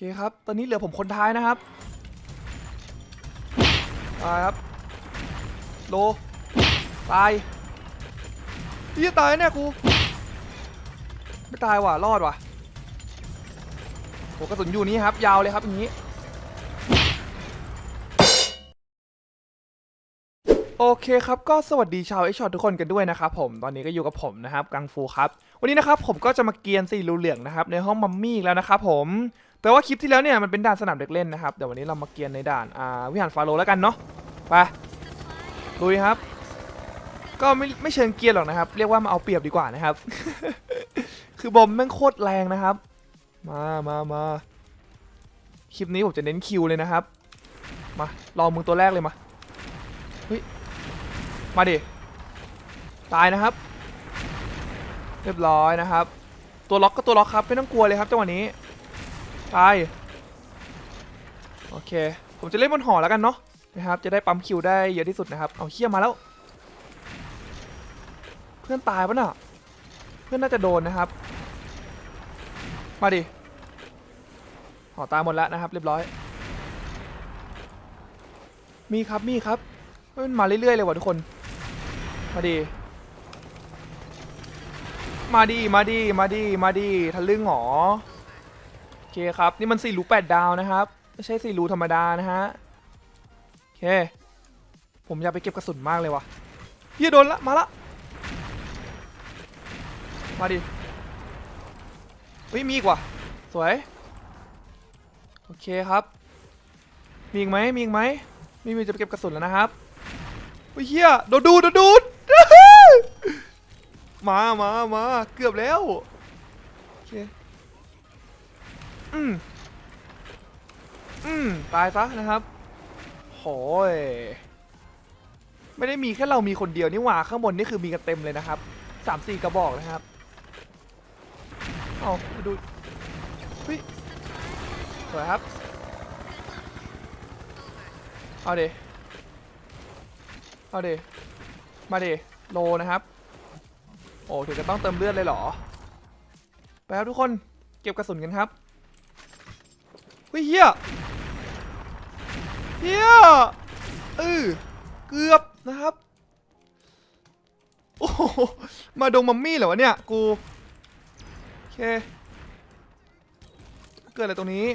เคครับ ตอนนี้เหลือผมคนท้ายนะครับตายครับ โล ตายพี่จะตายเนี่ยกู ไม่ตายว่ะ รอดว่ะโหกระสุนอยู่นี่ครับ ยาวเลยครับอย่างนี้ โอเคครับก็สวัสดีชาวไอช็อตทุกคนกันด้วยนะครับผมตอนนี้ก็อยู่กับผมนะครับกังฟูครับ วันนี้นะครับผมก็จะมาเกียนสีรูเหลืองนะครับในห้องมัมมี่อีกแล้วนะครับผม แต่ว่าคลิปที่แล้วเนี่ยมันเป็นด่านสนามเด็กเล่นนะครับ เดี๋ยววันนี้เรามาเกียนในด่านอ่าวิหารฟาโรห์แล้วกันเนาะ ไปลุยครับ ก็ไม่ไม่เชิงเกียร์หรอกนะครับ เรียกว่ามาเอาเปรียบดีกว่านะครับ คือบอมแม่งโคตรแรงนะครับ มามามาคลิปนี้ผมจะเน้นคิวเลยนะครับ มาลองมึงตัวแรกเลยมา เฮ้ย มาดิ ตายนะครับ เรียบร้อยนะครับ ตัวล็อกก็ตัวล็อกครับไม่ต้องกลัวเลยครับจังหวะนี้ ตาย โอเค ผมจะเล่นบนหอแล้วกันเนาะนะครับ จะได้ปั๊มคิวได้เยอะที่สุดนะครับ เอาเขี้ยมาแล้ว เพื่อนตายปะน่ะ เพื่อนน่าจะโดนนะครับ มาดิหอตายหมดแล้วนะครับ เรียบร้อย มีครับมีครับเฮ้ยมันมาเรื่อยๆเลยว่ะทุกคน มาดิมาดิมาดิมาดิมาดิทะลึ่งหรอ อเคครับ นี่มันสี่รูแปดดาวนะครับ ไม่ใช่สี่รูธรรมดานะฮะ โอเค ผมอยากไปเก็บกระสุนมากเลยว่ะเฮียโดนละ มาละ มาดิเฮ้ยมีอีกว่ะ สวย โอเคครับ มีอีกไหมมีอีกไหมมีมีจะไปเก็บกระสุนแล้วนะครับเฮ้ยเฮียโดนดูโดนดูดมามามาเกือบแล้ว โอเค อืมอืมตายซะนะครับโหยไม่ได้มีแค่เรามีคนเดียวนี่หว่าข้างบนนี่คือมีกันเต็มเลยนะครับสามสี่กระบอกนะครับเอาดูฮ้ยสวยครับ เอาเดเอาเดมาเดโลนะครับ โอ้ถึงจะต้องเติมเลือดเลยเหรอ ไปครับทุกคน เก็บกระสุนกันครับ ฮ้ยเฮียเฮียเออเกือบนะครับ โอ้โหมาดงมัมมี่เหรอวะเนี่ย กู โอเค เกิดอะไรตรงนี้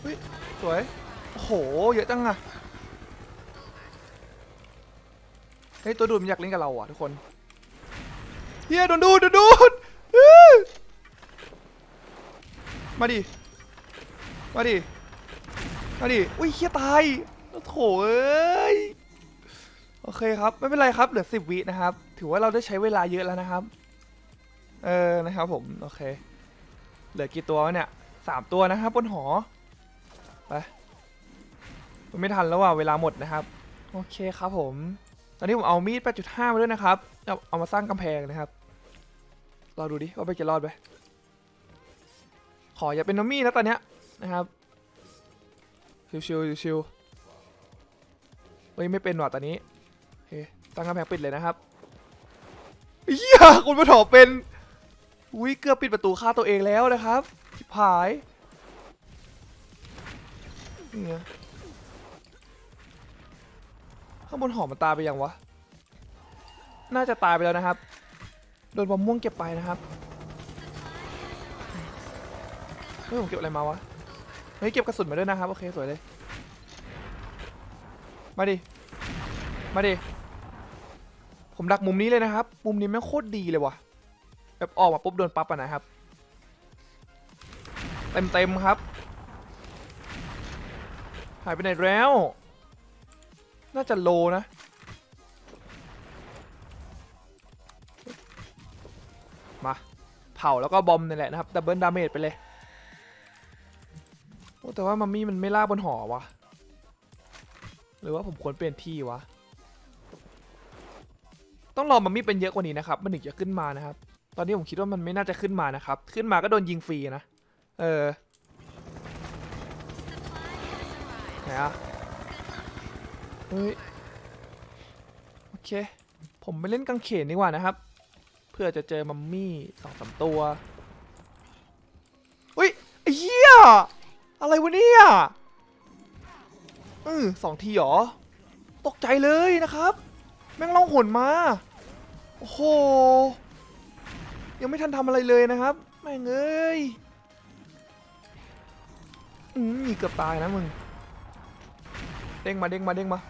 เฮ้ยสวย โอ้โห เยอะจังอะเฮ้ยตัวดูดมันอยากเล่นกับเราอะทุกคนเฮียโดนดูดโดนดูด มาดิ มาดิ มาดิ อุ้ยเฮียตายโอ้โถเอ้ย โอเคครับ ไม่เป็นไรครับ เหลือสิบวินะครับ ถือว่าเราได้ใช้เวลาเยอะแล้วนะครับ เออ นะครับผม โอเค เหลือกี่ตัววะเนี่ยสามตัวนะครับบนหอ ไปมันไม่ทันแล้วว่ะ เวลาหมดนะครับ โอเคครับผม ตอนนี้ผมเอามีด 8.5 มาด้วยนะครับ เอามาสร้างกำแพงนะครับเราดูดิว่าไปจะรอดไหม ขออย่าเป็นนอมี่นะตอนเนี้ยนะครับ ชิวชิวๆชิวๆเฮ้ยไม่เป็นว่ะตอนนี้โอเคตั้งกำแพงปิดเลยนะครับเฮียคุณมาถอเป็นอุ้ยเกือบปิดประตูฆ่าตัวเองแล้วนะครับชิบหายเนี่ยข้างบนหอมันตายไปยังวะ น่าจะตายไปแล้วนะครับ โดนบอมม่วงเก็บไปนะครับ เฮ้ยผมเก็บอะไรมาวะ เฮ้ยเก็บกระสุนมาด้วยนะครับโอเคสวยเลย มาดิ มาดิ ผมดักมุมนี้เลยนะครับ มุมนี้แม่งโคตรดีเลยว่ะ แบบออกมาปุ๊บโดนปั๊บอะนะครับ เต็มเต็มๆครับ หายไปไหนแล้ว น่าจะโลนะมาเผาแล้วก็บอมนี่แหละนะครับดับเบิลดาเมจไปเลย แต่ว่ามัมมี่มันไม่ล่าบนหอวะหรือว่าผมควรเปลี่ยนที่วะ ต้องรอมัมมี่เป็นเยอะกว่านี้นะครับ มันถึงจะขึ้นมานะครับ ตอนนี้ผมคิดว่ามันไม่น่าจะขึ้นมานะครับ ขึ้นมาก็โดนยิงฟรีนะ เออไหนอะเฮ้ย โอเค ผมไปเล่นกังเขนดีกว่านะครับ เพื่อจะเจอมัมมี่สองสามตัวอุ้ยไอ้เหี้ย อะไรวะเนี่ยเออสองทีหรอ ตกใจเลยนะครับ แม่งล่องหนมา โอ้โห ยังไม่ทันทำอะไรเลยนะครับ แม่งเอ้ยอืมมีเกือบตายนะมึง เด้งมาเด้งมาเด้งมา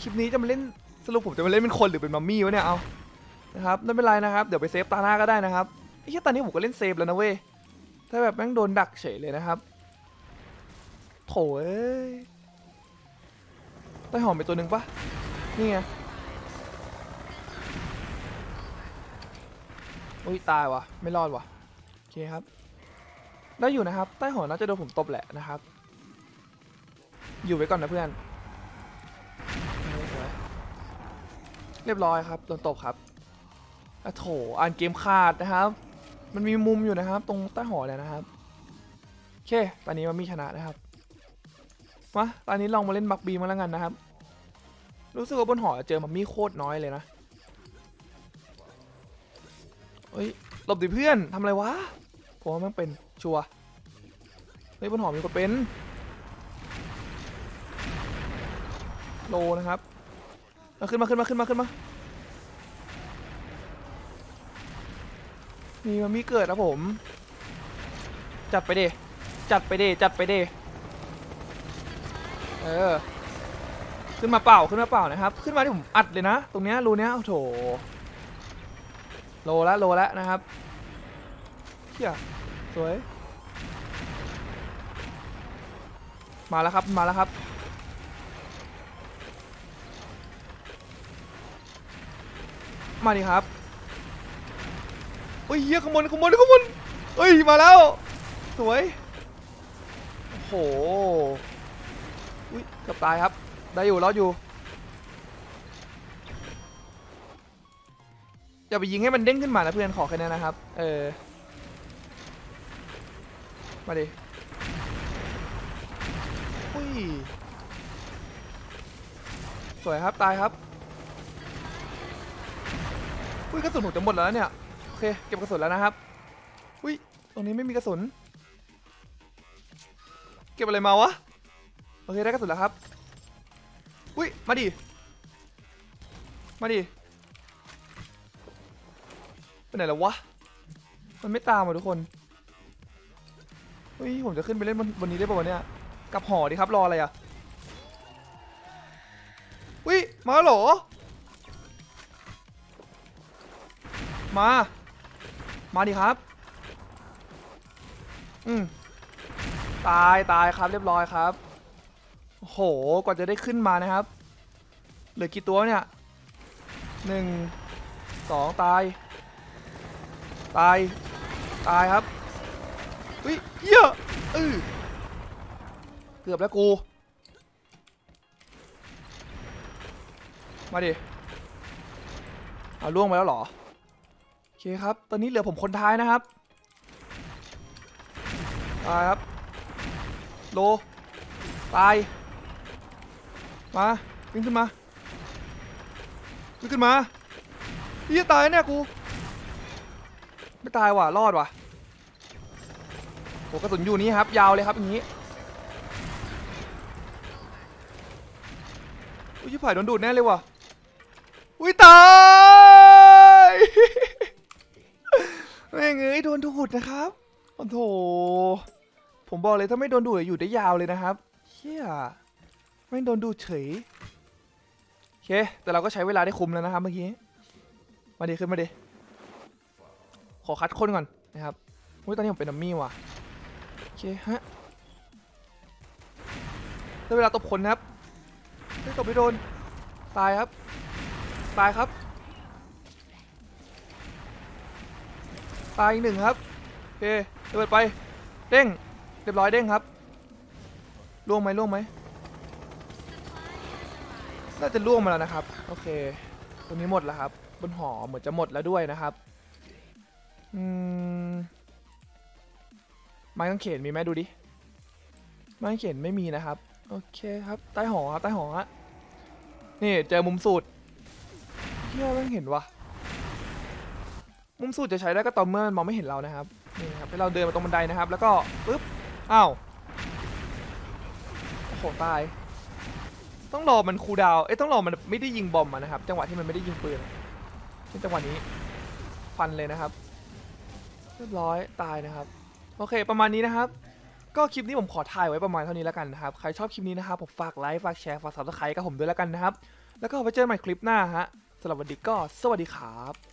คลิปนี้จะมาเล่นสรุปผมจะมาเล่นเป็นคนหรือเป็นมัมมี่วะเนี่ยเอา นะครับไม่เป็นไรนะครับ เดี๋ยวไปเซฟตาหน้าก็ได้นะครับไอ้เหี้ยตอนนี้ผมก็เล่นเซฟแล้วนะเว้ยถ้าแบบแม่งโดนดักเฉยเลยนะครับ โถเอ้ยใต้หอมไปตัวหนึ่งปะนี่ไงอุ้ยตายวะไม่รอดวะโอเคครับ ได้อยู่นะครับ ใต้หอน่าจะโดนผมตบแหละนะครับ อยู่ไว้ก่อนนะเพื่อน เรียบร้อยครับโดนตบครับอะโถอ่านเกมขาดนะครับ มันมีมุมอยู่นะครับ ตรงใต้หอเนี่ยนะครับ โอเค ตอนนี้มันมีชนะนะครับ มาตอนนี้ลองมาเล่นบักบีมาแล้วกันนะครับ รู้สึกว่าบนหอเจอมัมมี่โคตรน้อยเลยนะเฮ้ยหลบดิเพื่อนทำอะไรวะผมว่ามันเป็นชัวร์เฮ้ยบนหอมีคนเป็นโลนะครับเอาขึ้นมาขึ้นมาขึ้นมาขึ้นมามีมัมมี่เกิดนะผม จัดไปเดจัดไปเดจัดไปเด เออ ขึ้นมาเปล่าขึ้นมาเปล่านะครับ ขึ้นมาที่ผมอัดเลยนะ ตรงเนี้ยรูเนี้ยโอ้โถโลละโลละนะครับเฮียสวย มาแล้วครับมาแล้วครับมาดิครับโอ้ยเฮียขางบวนขางบวนขางบวนเอ้ย มาแล้ว สวย โอ้โห อุ้ยเกือบตายครับ ได้อยู่รอดอยู่อย่าไปยิงให้มันเด้งขึ้นมานะเพื่อนขอแค่นี้นะครับ เออ มาดิ อุ้ย สวยครับตายครับ อุ้ยกระสุนผมจะหมดแล้วเนี่ย โอเคเก็บกระสุนแล้วนะครับ อุ้ยตรงนี้ไม่มีกระสุน เก็บอะไรมาวะ โอเคได้กระสุนแล้วครับ อุ้ย มาดิ มาดิไปไหนแล้ววะ มันไม่ตามอะทุกคนเฮ้ยผมจะขึ้นไปเล่นบนบนนี้ได้ป่าวเนี่ยกลับหอดีครับรออะไรอะอุ้ยมาหรอ มา มาดิครับ อืมตายตายครับเรียบร้อยครับ โอ้โห กว่าจะได้ขึ้นมานะครับ เหลือกี่ตัวเนี่ยหนึ่งสองตาย ตาย ตายครับอุ้ยเหี้ยเออเกือบแล้วกู มาดิเอาล่วงไปแล้วเหรอ โอเคครับ ตอนนี้เหลือผมคนท้ายนะครับตายครับ โล ตาย มาวิ่งขึ้นมาวิ่งขึ้นมาเฮียตายเนี่ยกูไม่ตายว่ะรอดว่ะโหกระสุนอยู่นี้ครับ ยาวเลยครับอย่างนี้อุ้ยชิบหายโดนดูดแน่เลยว่ะอุ้ยตายแม่งเอ้ยโดนดูดนะครับโอ้โหผมบอกเลยถ้าไม่โดนดูดอยู่ได้ยาวเลยนะครับเชี่ย ไม่โดนดูเฉยโอเคแต่เราก็ใช้เวลาได้คุ้มแล้วนะครับเมื่อกี้ มาดิขึ้นมาดิขอคัดคนก่อนนะครับอุ้ยตอนนี้ผมเป็นดัมมี่ว่ะโอเคฮะได้เวลาตบคนนะครับไม่ตบไม่โดน ตายครับ ตายครับ ตายอีกหนึ่งครับโอเคเดินไป เด้ง เรียบร้อยเด้งครับล่วงไหมล่วงไหม น่าจะล่วงมาแล้วนะครับ โอเค ตรงนี้หมดแล้วครับ บนหอเหมือนจะหมดแล้วด้วยนะครับ อืม ไม้กางเขนมีไหมดูดิ ไม้กางเขนไม่มีนะครับ โอเคครับ ใต้หอครับ ใต้หอฮะ นี่เจอมุมสูตรเฮียไม่เห็นวะมุมสูตรจะใช้ได้ก็ต่อเมื่อมันมองไม่เห็นเรานะครับ นี่ครับ ให้เราเดินมาตรงบันไดนะครับ แล้วก็ปึ๊บ อ้าว โอ้โห ตาย ต้องรอมันคูดาว เอ้ยต้องรอมันไม่ได้ยิงบอมมานะครับ จังหวะที่มันไม่ได้ยิงปืนเป็นจังหวะนี้ฟันเลยนะครับ เรียบร้อยตายนะครับ โอเค ประมาณนี้นะครับ ก็คลิปนี้ผมขอถ่ายไว้ประมาณเท่านี้แล้วกันนะครับ ใครชอบคลิปนี้นะครับผมฝากไลค์ฝากแชร์ฝากซับสไครต์กับผมด้วยแล้วกันนะครับ แล้วก็ไว้เจอกันใหม่คลิปหน้าฮะสำหรับวันนี้ก็สวัสดีครับ